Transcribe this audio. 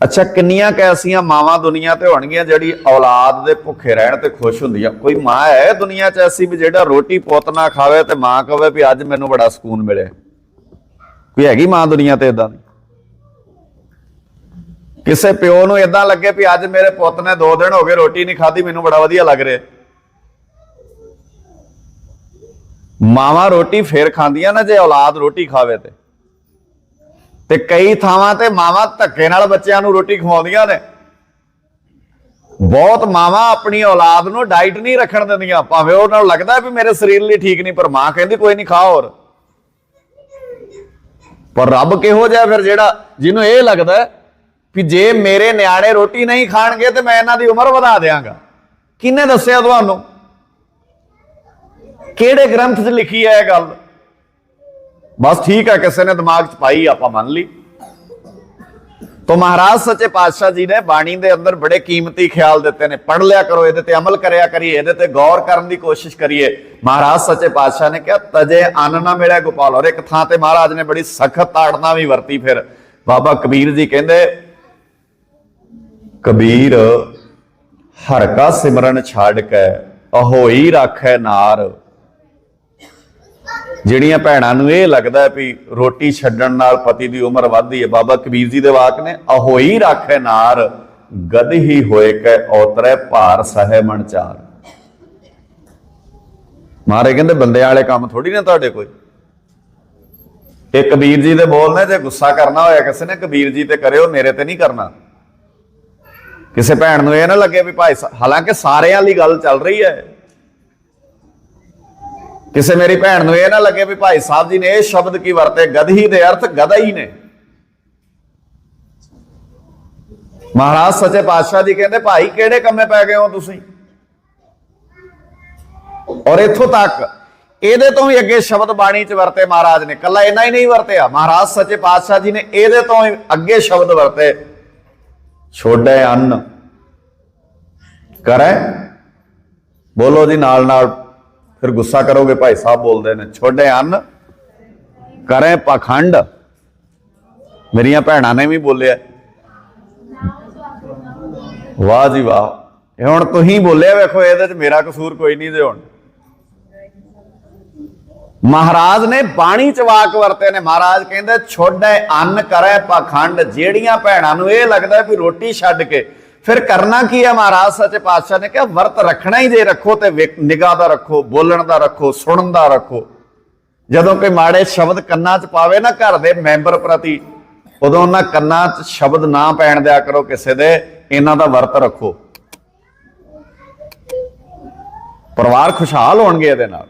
ਅੱਛਾ, ਕਿੰਨੀਆਂ ਕੈਸੀਆਂ ਮਾਵਾਂ ਦੁਨੀਆ ਤੇ ਹੋਣਗੀਆਂ ਜਿਹੜੀ ਔਲਾਦ ਦੇ ਭੁੱਖੇ ਰਹਿਣ ਤੇ ਖੁਸ਼ ਹੁੰਦੀ ਆ? ਕੋਈ ਮਾਂ ਹੈ ਦੁਨੀਆ 'ਚ ਐਸੀ ਵੀ ਜਿਹੜਾ ਰੋਟੀ ਪੁੱਤ ਨਾ ਖਾਵੇ ਤੇ ਮਾਂ ਕਹੇ ਵੀ ਅੱਜ ਮੈਨੂੰ ਬੜਾ ਸਕੂਨ ਮਿਲਿਆ? ਕੋਈ ਹੈਗੀ ਮਾਂ ਦੁਨੀਆ ਤੇ ਇਦਾਂ ਦੀ? ਕਿਸੇ ਪਿਓ ਨੂੰ ਇਦਾਂ ਲੱਗੇ ਵੀ ਅੱਜ ਮੇਰੇ ਪੁੱਤ ਨੇ 2 ਦਿਨ ਹੋ ਗਏ ਰੋਟੀ ਨਹੀਂ ਖਾਧੀ, ਮੈਨੂੰ ਬੜਾ ਵਧੀਆ ਲੱਗ ਰਿਹਾ। ਮਾਵਾਂ ਰੋਟੀ ਫੇਰ ਖਾਂਦੀਆਂ ਨਾ ਜੇ ਔਲਾਦ ਰੋਟੀ ਖਾਵੇ ਤੇ। ਤੇ ਕਈ ਥਾਵਾਂ ਤੇ ਮਾਵਾਂ ਧੱਕੇ ਨਾਲ ਬੱਚਿਆਂ ਨੂੰ ਰੋਟੀ ਖਵਾਉਂਦੀਆਂ ਨੇ। ਬਹੁਤ ਮਾਵਾਂ ਆਪਣੀ ਔਲਾਦ ਨੂੰ ਡਾਈਟ ਨਹੀਂ ਰੱਖਣ ਦਿੰਦੀਆਂ। ਭਾਵੇਂ ਉਹਨਾਂ ਨੂੰ ਲੱਗਦਾ ਵੀ ਮੇਰੇ ਸਰੀਰ ਲਈ ਠੀਕ ਨਹੀਂ, ਪਰ ਮਾਂ ਕਹਿੰਦੀ, ਕੋਈ ਨਹੀਂ, ਖਾ ਹੋਰ। ਪਰ ਰੱਬ ਕਿਹੋ ਜਿਹਾ ਫਿਰ ਜਿਹੜਾ ਜਿਹਨੂੰ ਇਹ ਲੱਗਦਾ ਹੈ ਵੀ ਜੇ ਮੇਰੇ ਨਿਆਣੇ ਰੋਟੀ ਨਹੀਂ ਖਾਣਗੇ ਤੇ ਮੈਂ ਇਹਨਾਂ ਦੀ ਉਮਰ ਵਧਾ ਦਿਆਂਗਾ। ਕਿਹਨੇ ਦੱਸਿਆ ਤੁਹਾਨੂੰ? ਕਿਹੜੇ ਗ੍ਰੰਥ 'ਚ ਲਿਖੀ ਹੈ ਇਹ ਗੱਲ? ਬਸ ਠੀਕ ਹੈ ਕਿਸੇ ਨੇ ਦਿਮਾਗ 'ਚ ਪਾਈ, ਆਪਾਂ ਮੰਨ ਲਈ। ਤੋ ਮਹਾਰਾਜ ਸੱਚੇ ਪਾਤਸ਼ਾਹ ਜੀ ਨੇ ਬਾਣੀ ਦੇ ਅੰਦਰ ਬੜੇ ਕੀਮਤੀ ਖਿਆਲ ਦਿੱਤੇ ਨੇ। ਪੜ ਲਿਆ ਕਰੋ, ਇਹਦੇ ਤੇ ਅਮਲ ਕਰਿਆ ਕਰੀਏ, ਇਹਦੇ ਤੇ ਗੌਰ ਕਰਨ ਦੀ ਕੋਸ਼ਿਸ਼ ਕਰੀਏ। ਮਹਾਰਾਜ ਸੱਚੇ ਪਾਤਸ਼ਾਹ ਨੇ ਕਿਹਾ, ਤਜੇ ਅੰਨ ਨਾ ਮਿਲਿਆ ਗੋਪਾਲ ਔਰ ਇੱਕ ਥਾਂ ਤੇ ਮਹਾਰਾਜ ਨੇ ਬੜੀ ਸਖਤ ਤਾੜਨਾ ਵੀ ਵਰਤੀ ਫਿਰ। ਬਾਬਾ ਕਬੀਰ ਜੀ ਕਹਿੰਦੇ, ਕਬੀਰ ਹਰ ਕਾ ਸਿਮਰਨ ਛੱਡ ਕੇ, ਅਹੋਈ ਰੱਖੈ ਨਾਰ। ਜਿਹੜੀਆਂ ਭੈਣਾਂ ਨੂੰ ਇਹ ਲੱਗਦਾ ਵੀ ਰੋਟੀ ਛੱਡਣ ਨਾਲ ਪਤੀ ਦੀ ਉਮਰ ਵੱਧਦੀ ਹੈ, ਬਾਬਾ ਕਬੀਰ ਜੀ ਦੇ ਵਾਕ ਨੇ ਅਹੋਈ ਰੱਖੈ ਨਾਰ, ਗਦ ਹੀ ਹੋਏ ਕੈ ਔਤਰੈ ਭਾਰ ਸਹਿ ਮਣ ਚਾਰ। ਮਾਰੇ ਕਹਿੰਦੇ ਬੰਦੇ ਵਾਲੇ ਕੰਮ ਥੋੜੀ ਨੇ ਤੁਹਾਡੇ ਕੋਈ? ਇਹ ਕਬੀਰ ਜੀ ਦੇ ਬੋਲ ਨੇ, ਜੇ ਗੁੱਸਾ ਕਰਨਾ ਹੋਇਆ ਕਿਸੇ ਨੇ, ਕਬੀਰ ਜੀ ਤੇ ਕਰਿਓ, ਮੇਰੇ ਤੇ ਨਹੀਂ ਕਰਨਾ। ਕਿਸੇ ਭੈਣ ਨੂੰ ਇਹ ਨਾ ਲੱਗੇ ਵੀ ਭਾਈ ਹਾਲਾਂਕਿ ਸਾਰਿਆਂ ਲਈ ਗੱਲ ਚੱਲ ਰਹੀ ਹੈ। ਕਿਸੇ ਮੇਰੀ ਭੈਣ ਨੂੰ ਇਹ ਨਾ ਲੱਗੇ ਵੀ ਭਾਈ ਸਾਹਿਬ ਜੀ ਨੇ ਇਹ ਸ਼ਬਦ ਕੀ ਵਰਤੇ? ਗਧੀ ਦੇ ਅਰਥ ਗਧਾ ਹੀ ਨੇ। ਮਹਾਰਾਜ ਸੱਚੇ ਪਾਤਸ਼ਾਹ ਜੀ ਕਹਿੰਦੇ, ਭਾਈ, ਕਿਹੜੇ ਕੰਮੇ ਪੈ ਗਏ ਹੋ ਤੁਸੀਂ? ਔਰ ਇੱਥੋਂ ਤੱਕ ਇਹਦੇ ਤੋਂ ਵੀ ਅੱਗੇ ਸ਼ਬਦ ਬਾਣੀ ਚ ਵਰਤੇ ਮਹਾਰਾਜ ਨੇ। ਕੱਲਾ ਇੰਨਾ ਹੀ ਨਹੀਂ ਵਰਤਿਆ। ਮਹਾਰਾਜ ਸੱਚੇ ਪਾਤਸ਼ਾਹ ਜੀ ਨੇ ਇਹਦੇ ਤੋਂ ਹੀ ਅੱਗੇ ਸ਼ਬਦ ਵਰਤੇ। ਛੋਡੇ ਅੰਨ। ਕਰੈ? ਬੋਲੋ ਜੀ ਨਾਲ ਨਾਲ ਫਿਰ ਗੁੱਸਾ ਕਰੋਗੇ, ਭਾਈ ਸਾਹਿਬ ਬੋਲਦੇ ਨੇ, ਛੋਡੇ ਅੰਨ, ਕਰੇ ਪਖੰਡ। ਮੇਰੀਆਂ ਭੈਣਾਂ ਨੇ ਵੀ ਬੋਲਿਆ। ਵਾਹ ਜੀ ਵਾਹ। ਇਹ ਹੁਣ ਤੁਸੀਂ ਬੋਲਿਆ, ਵੇਖੋ, ਇਹਦੇ ਚ ਮੇਰਾ ਕਸੂਰ ਕੋਈ ਨਹੀਂ ਜੇ ਹੁਣ। ਮਹਾਰਾਜ ਨੇ ਬਾਣੀ ਚ ਵਾਕ ਵਰਤੇ ਨੇ। ਮਹਾਰਾਜ ਕਹਿੰਦੇ, ਛੋਡੇ ਅੰਨ, ਕਰੇ ਪਖੰਡ। ਜਿਹੜੀਆਂ ਭੈਣਾਂ ਨੂੰ ਇਹ ਲੱਗਦਾ ਵੀ ਰੋਟੀ ਛੱਡ ਕੇ ਫਿਰ ਕਰਨਾ ਕੀ ਹੈ ਮਹਾਰਾਜ? ਸੱਚੇ ਪਾਤਸ਼ਾਹ ਨੇ ਕਿਹਾ, ਵਰਤ ਰੱਖਣਾ ਹੀ ਜੇ ਰੱਖੋ ਤੇ ਨਿਗਾਹ ਦਾ ਰੱਖੋ, ਬੋਲਣ ਦਾ ਰੱਖੋ, ਸੁਣਨ ਦਾ ਰੱਖੋ। ਜਦੋਂ ਕੋਈ ਮਾੜੇ ਸ਼ਬਦ ਕੰਨਾਂ 'ਚ ਪਾਵੇ ਨਾ ਘਰ ਦੇ ਮੈਂਬਰ ਪ੍ਰਤੀ, ਉਦੋਂ ਉਹਨਾਂ ਕੰਨਾਂ 'ਚ ਸ਼ਬਦ ਨਾ ਪੈਣ ਦਿਆ ਕਰੋ ਕਿਸੇ ਦੇ, ਇਹਨਾਂ ਦਾ ਵਰਤ ਰੱਖੋ। ਪਰਿਵਾਰ ਖੁਸ਼ਹਾਲ ਹੋਣਗੇ ਇਹਦੇ ਨਾਲ।